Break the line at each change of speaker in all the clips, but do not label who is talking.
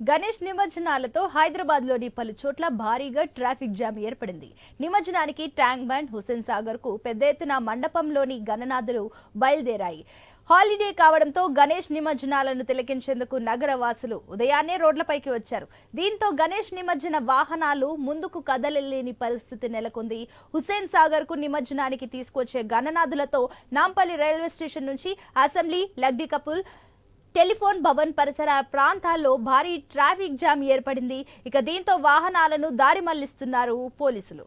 గణేష్ నిమజ్జనాలతో హైదరాబాద్లోని పలు చోట్ల భారీగా ట్రాఫిక్ జామ్ ఏర్పడింది. నిమజ్జనానికి ట్యాంక్ బండ్ హుస్సేన్ సాగర్కు పెద్ద ఎత్తున మండపంలోని గణనాథులు బయలుదేరాయి. హాలిడే కావడంతో గణేష్ నిమజ్జనాలను తిలకించేందుకు నగర వాసులు ఉదయాన్నే రోడ్లపైకి వచ్చారు. దీంతో గణేష్ నిమజ్జన వాహనాలు ముందుకు కదలలేని పరిస్థితి నెలకొంది. హుస్సేన్ సాగర్కు నిమజ్జనానికి తీసుకొచ్చే గణనాథులతో నాంపల్లి రైల్వే స్టేషన్ నుంచి assembly Lakdikapul telephone Bhavan పరిసర ప్రాంతాల్లో భారీ ట్రాఫిక్ జామ్ ఏర్పడింది. ఇక దీంతో వాహనాలను దారి మళ్ళిస్తున్నారు పోలీసులు.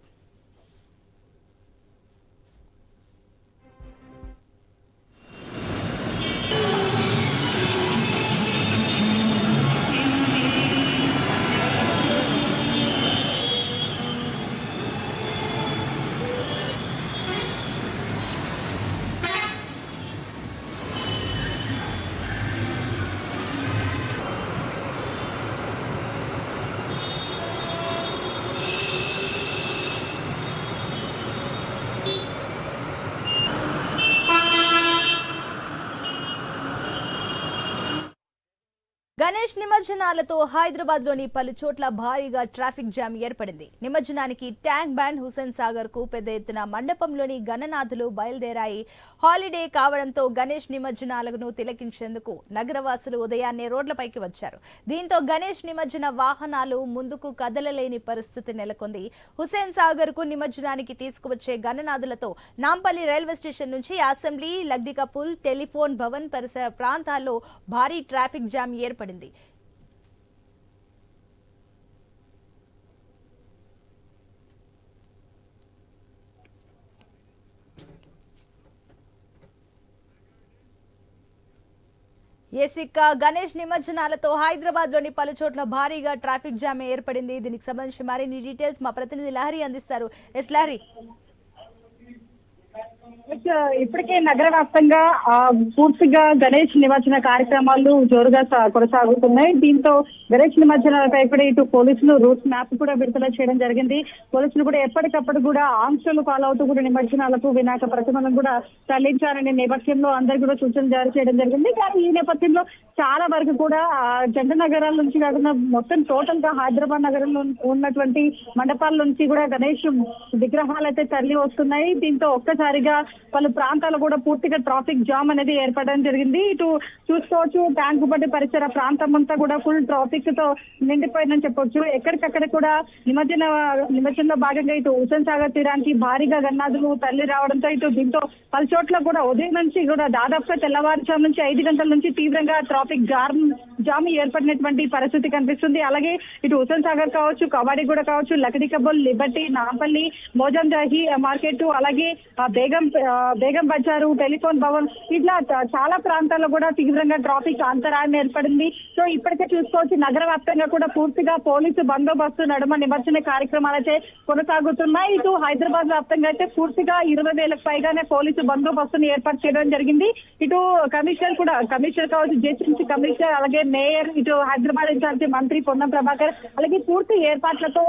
గణేష్ నిమజ్జనాలతో హైదరాబాద్లోని పలు చోట్ల భారీగా ట్రాఫిక్ జామ్ ఏర్పడింది. నిమజ్జనానికి ట్యాంక్ బ్యాండ్ హుసేన్ సాగర్కు పెద్ద ఎత్తున మండపంలోని గణనాథులు బయలుదేరాయి. హాలిడే కావడంతో గణేష్ నిమజ్జనాలను తిలకించేందుకు నగరవాసులు ఉదయాన్నే రోడ్లపైకి వచ్చారు. దీంతో గణేష్ నిమజ్జన వాహనాలు ముందుకు కదలలేని పరిస్థితి నెలకొంది. హుసేన్ సాగర్కు నిమజ్జనానికి తీసుకువచ్చే గణనాథులతో నాంపల్లి రైల్వే స్టేషన్ నుంచి అసెంబ్లీ లగ్డికపుల్ టెలిఫోన్ భవన్ పరిసర ప్రాంతాల్లో భారీ ట్రాఫిక్ జామ్ ఏర్పడింది. ఏసిక్ గణేష్ నిమజ్జనాలతో హైదరాబాద్లోని పలు చోట్ల భారీగా ట్రాఫిక్ జామ్ ఏర్పడింది. దీనికి సంబంధించి మరిన్ని డీటెయిల్స్ మా ప్రతినిధి లహరి అందిస్తారు. ఎస్ లహరి.
ఇప్పటికే నగర వ్యాప్తంగా ఆ, పూర్తిగా గణేష్ నిమజ్జన కార్యక్రమాలు జోరుగా కొనసాగుతున్నాయి. దీంతో గణేష్ నిమజ్జనాలపై కూడా ఇటు పోలీసులు రూట్ మ్యాప్ కూడా విడుదల చేయడం జరిగింది. పోలీసులు కూడా ఎప్పటికప్పుడు కూడా ఆంక్షలు పాలవుతూ కూడా నిమజ్జనాలకు వినాయక ప్రతిమలను కూడా తరలించాలనే నేపథ్యంలో అందరికీ కూడా సూచనలు జారీ చేయడం జరిగింది. కానీ ఈ నేపథ్యంలో చాలా వరకు కూడా జంట నగరాల నుంచి కాకుండా మొత్తం టోటల్గా హైదరాబాద్ నగరంలో ఉన్నటువంటి మండపాల నుంచి కూడా గణేష్ విగ్రహాలు అయితే తరలి వస్తున్నాయి దీంతో ఒక్కసారిగా పలు ప్రాంతాలు కూడా పూర్తిగా ట్రాఫిక్ జామ్ అనేది ఏర్పడడం జరిగింది. ఇటు చూసుకోవచ్చు ట్యాంక్ బట్టి పరిసర ప్రాంతం అంతా కూడా ఫుల్ ట్రాఫిక్తో నిండిపోయిందని చెప్పొచ్చు. ఎక్కడికక్కడ కూడా నిమజ్జన నిమజ్జనంలో భాగంగా ఇటు హుసేన్ సాగర్ తీరానికి భారీగా గన్నాదులు తల్లి రావడంతో ఇటు దీంతో పలు చోట్ల కూడా ఉదయం నుంచి కూడా దాదాపుగా తెల్లవారుజాము నుంచి ఐదు గంటల నుంచి తీవ్రంగా ట్రాఫిక్ జామ్ జామ్ ఏర్పడినటువంటి పరిస్థితి కనిపిస్తుంది. అలాగే ఇటు హుసేన్ సాగర్ కావచ్చు కవాడి కూడా కావచ్చు Lakdikapul Liberty Nampally Mozamjahi market అలాగే బేగం బేగం బజారు టెలిఫోన్ భవన్ ఇట్లా చాలా ప్రాంతాల్లో కూడా తీవ్రంగా ట్రాఫిక్ అంతరాయం ఏర్పడింది. సో ఇప్పటికే చూసుకోవచ్చు నగర వ్యాప్తంగా కూడా పూర్తిగా పోలీసు బందోబస్తు నడుమ నిమజ్జన కార్యక్రమాలు అయితే కొనసాగుతున్నాయి. ఇటు హైదరాబాద్ వ్యాప్తంగా అయితే పూర్తిగా ఇరవై వేలకు పైగానే పోలీసు బందోబస్తుని ఏర్పాటు చేయడం జరిగింది. ఇటు కమిషనర్ కూడా కమిషనర్ కావచ్చు జేసీసీ కమిషనర్ అలాగే మేయర్ ఇటు హైదరాబాద్ ఇన్ఛార్జి మంత్రి పొన్నం ప్రభాకర్ అలాగే పూర్తి ఏర్పాట్లతో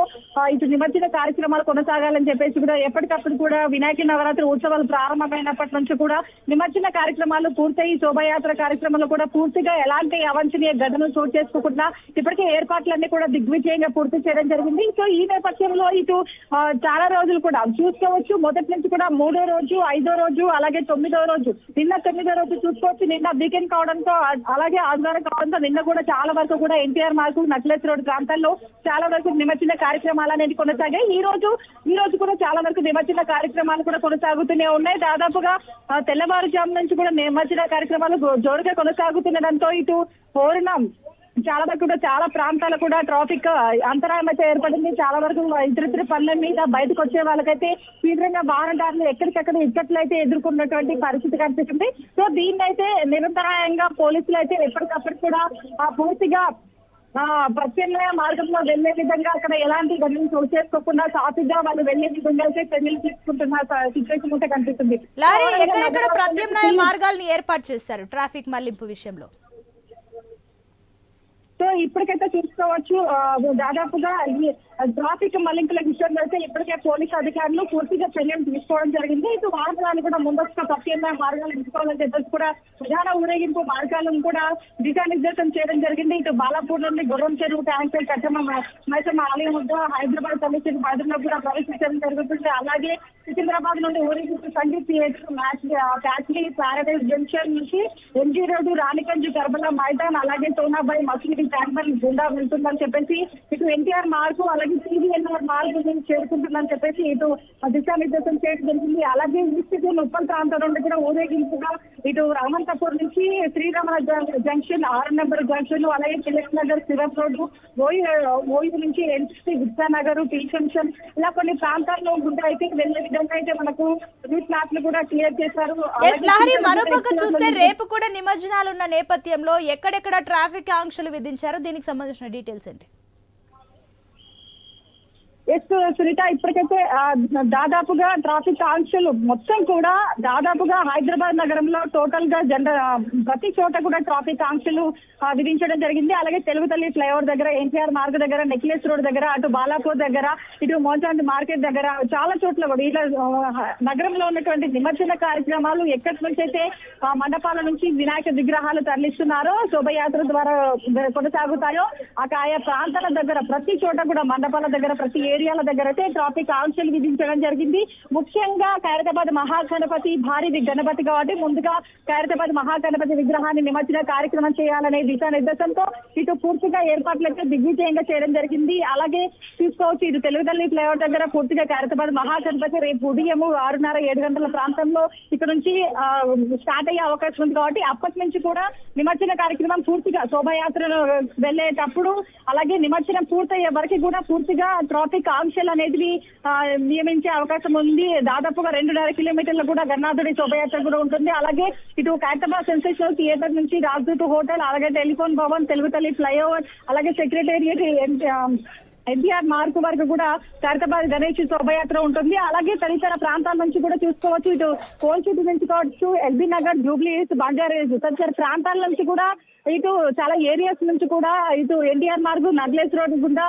ఇటు నిమజ్జన కార్యక్రమాలు కొనసాగాలని చెప్పేసి కూడా ఎప్పటికప్పుడు కూడా వినాయక నవరాత్రి ఉత్సవాలు ప్రారంభం ప్రారంభమైనప్పటి నుంచి కూడా నిమజ్జన కార్యక్రమాలు పూర్తయి శోభయాత్ర కార్యక్రమాలు కూడా పూర్తిగా ఎలాంటి అవాంఛనీయ ఘటనలు చోటు చేసుకోకుండా ఇప్పటికే ఏర్పాట్లన్నీ కూడా దిగ్విజయంగా పూర్తి చేయడం జరిగింది. సో ఈ నేపథ్యంలో ఇటు చాలా రోజులు కూడా చూసుకోవచ్చు. మొదటి నుంచి కూడా మూడో రోజు ఐదో రోజు అలాగే తొమ్మిదో రోజు నిన్న తొమ్మిదో రోజు చూసుకోవచ్చు. నిన్న వీకెండ్ కావడంతో అలాగే ఆదివారం కావడంతో నిన్న కూడా చాలా వరకు కూడా ఎన్టీఆర్ మార్కు నక్లెస్ రోడ్ ప్రాంతాల్లో చాలా వరకు నిమజ్జన కార్యక్రమాలు అనేది కొనసాగాయి. ఈ రోజు ఈ రోజు కూడా చాలా వరకు నిమజ్జన కార్యక్రమాలు కూడా కొనసాగుతూనే ఉన్నాయి. దాదాపుగా తెల్లవారుజాము నుంచి కూడా నిమజ్జన కార్యక్రమాలు జోరుగా కొనసాగుతుండడంతో ఇటు పౌర్ణం చాలా వరకు కూడా చాలా ప్రాంతాలు కూడా ట్రాఫిక్ అంతరాయం అయితే ఏర్పడింది. చాలా వరకు ఇతరితర పనుల మీద బయటకు వచ్చే వాళ్ళకైతే తీవ్రంగా వాహనదారులు ఎక్కడికక్కడ ఇక్కట్లు అయితే ఎదుర్కొన్నటువంటి పరిస్థితి కనిపిస్తుంది. సో దీన్నైతే అయితే నిరంతరాయంగా పోలీసులు అయితే ఎప్పటికప్పుడు కూడా ఆ పూర్తిగా ప్రత్యామ్నాయ మార్గంలో వెళ్ళే విధంగా అక్కడ ఎలాంటి గడువులు చోటు చేసుకోకుండా సాఫీగా వాళ్ళు వెళ్ళే విధంగా అయితే చర్యలు తీసుకుంటున్న సిచ్యువేషన్ అయితే కనిపిస్తుంది.
లారీ ఎక్కడెక్కడ ప్రత్యామ్నాయ మార్గాలను ఏర్పాటు చేస్తారు ట్రాఫిక్ మళ్ళింపు విషయంలో?
సో ఇప్పటికైతే చూసుకోవచ్చు దాదాపుగా ట్రాఫిక్ మళ్ళింపుల విషయంలో అయితే ఇప్పటికే పోలీసు అధికారులు పూర్తిగా చర్యలు తీసుకోవడం జరిగింది. ఇటు వాహనాలు కూడా ముందస్తుగా ప్రత్యేక మార్గాలు ఎంచుకోవాలని చెప్పేసి కూడా ప్రధాన ఊరేగింపు మార్గాలను కూడా దిశానిర్దేశం చేయడం జరిగింది. ఇటు బాలాపూర్ నుండి గుర్రం చెరువు ట్యాంక్ కట్టమ మైసమ్మ ఆలయం వద్ద హైదరాబాద్ తల్లిసిన బాధలో కూడా ప్రవేశించడం జరుగుతుంది. అలాగే సికింద్రాబాద్ నుండి ఊరేగింపు సంగీత్ థియేటర్ మ్యాచ్ క్యాచ్లీ పారడైజ్ జంక్షన్ నుంచి M G road Ranigunj Karbala Maidan అలాగే సోనాబాయి మసీది ట్యాంపర్ గుండా వెళ్తుందని చెప్పేసి ఇటు ఎన్టీఆర్ మార్గు అలాగే సిబిఎన్ఆర్ మార్గు నుంచి చేరుకుంటుందని చెప్పేసి ఇటు దిశానిర్దేశం చేయడం జరిగింది. అలాగే ఈస్ట్ జోన్ ఉప్పల్ ప్రాంతం నుండి కూడా ఊరేగింపుగా ఇటు రామంతపూర్ నుంచి శ్రీరామ జంక్షన్ ఆరు నెంబర్ జంక్షన్ అలాగే తిలక్ నగర్ సిరప్ రోడ్డు ఓయి ఓయి నుంచి ఎన్సీ విద్యానగర్ టీ జంక్షన్ ఇలా కొన్ని ప్రాంతాల్లో గుండా అయితే వెళ్ళే విధంగా అయితే మనకు కూడా క్లియర్ చేశారు
లహరి మరోపక్క చూస్తే రేపు కూడా నిమజ్జనాలు ఉన్న నేపథ్యంలో ఎక్కడెక్కడ ట్రాఫిక్ ఆంక్షలు విధించారో? దీనికి సంబంధించిన డీటెయిల్స్ ఏంటి?
ఎస్ సునీత ఇప్పటికైతే దాదాపుగా ట్రాఫిక్ ఆంక్షలు మొత్తం కూడా దాదాపుగా హైదరాబాద్ నగరంలో టోటల్గా జనరల్ ప్రతి చోట కూడా ట్రాఫిక్ ఆంక్షలు విధించడం జరిగింది. అలాగే తెలుగు తల్లి ఫ్లైఓవర్ దగ్గర ఎన్టీఆర్ మార్గ్ దగ్గర నెక్లెస్ రోడ్ దగ్గర అటు బాలాపూర్ దగ్గర ఇటు మోచాంటి మార్కెట్ దగ్గర చాలా చోట్ల కూడా ఇలా నగరంలో ఉన్నటువంటి నిమజ్జన కార్యక్రమాలు ఎక్కడి నుంచి అయితే ఆ, మండపాల నుంచి వినాయక విగ్రహాలు తరలిస్తున్నారో శోభయాత్ర ద్వారా కొనసాగుతాయో ఆ ఆయా ప్రాంతాల దగ్గర ప్రతి చోట కూడా మండపాల దగ్గర ప్రతి ఏరియాల దగ్గర అయితే ట్రాఫిక్ ఆంక్షలు విధించడం జరిగింది. ముఖ్యంగా ఖైరతాబాద్ మహాగణపతి భారీ గణపతి కాబట్టి ముందుగా ఖైరతాబాద్ మహాగణపతి విగ్రహాన్ని నిమజ్జన కార్యక్రమం చేయాలనే దిశానిర్దేశంతో ఇటు పూర్తిగా ఏర్పాట్లైతే దిగ్విజయంగా చేయడం జరిగింది. అలాగే చూసుకోవచ్చు ఇటు తెలుగుతల్లి ఫ్లైఓవర్ దగ్గర పూర్తిగా ఖైరతాబాద్ మహాగణపతి రేపు ఉదయం ఆరున్నర ఏడు గంటల ప్రాంతంలో ఇక్కడ నుంచి స్టార్ట్ అయ్యే అవకాశం ఉంది కాబట్టి అప్పటి నుంచి కూడా నిమజ్జన కార్యక్రమం పూర్తిగా శోభయాత్రను వెళ్ళేటప్పుడు అలాగే నిమజ్జనం పూర్తయ్యే వరకు కూడా పూర్తిగా ట్రాఫిక్ ఆంక్షలు అనేది నియమించే అవకాశం ఉంది. దాదాపుగా రెండున్నర కిలోమీటర్లు కూడా గన్నాథుడి శోభయాత్ర కూడా ఉంటుంది. అలాగే ఇటు ఖైరతాబాద్ సెన్సేషనల్ థియేటర్ నుంచి రాజ్దూత్ హోటల్ అలాగే టెలిఫోన్ భవన్ తెలుగు తల్లి ఫ్లైఓవర్ అలాగే సెక్రటేరియట్ ఎన్టీఆర్ మార్క్ వరకు కూడా ఖైరతాబాద్ గణేష్ శోభయాత్ర ఉంటుంది. అలాగే తదితర ప్రాంతాల నుంచి కూడా చూసుకోవచ్చు. ఇటు కోల్చిటి నుంచి కావచ్చు ఎల్బీ నగర్ జూబ్లీస్ బంజారేజ్ తదితర ప్రాంతాల నుంచి కూడా ఇటు చాలా ఏరియాస్ నుంచి కూడా ఇటు ఎన్టీఆర్ మార్గ్ నగ్లేస్ రోడ్ గుండా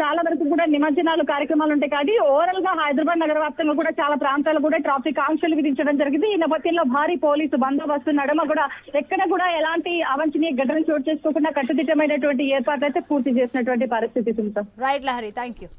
చాలా వరకు కూడా నిమజ్జనాలు కార్యక్రమాలు ఉంటాయి. కాబట్టి ఓవరాల్గా హైదరాబాద్ నగర వ్యాప్తంగా కూడా చాలా ప్రాంతాలు కూడా ట్రాఫిక్ ఆంక్షలు విధించడం జరిగింది. ఈ నేపథ్యంలో భారీ పోలీసు బందోబస్తు నడమ కూడా ఎక్కడ కూడా ఎలాంటి అవంచనీయ ఘటనలు చోటు చేసుకోకుండా కట్టుదిట్టమైనటువంటి ఏర్పాట్లు అయితే పూర్తి చేసినటువంటి పరిస్థితి
రైట్ లహరి థ్యాంక్ యూ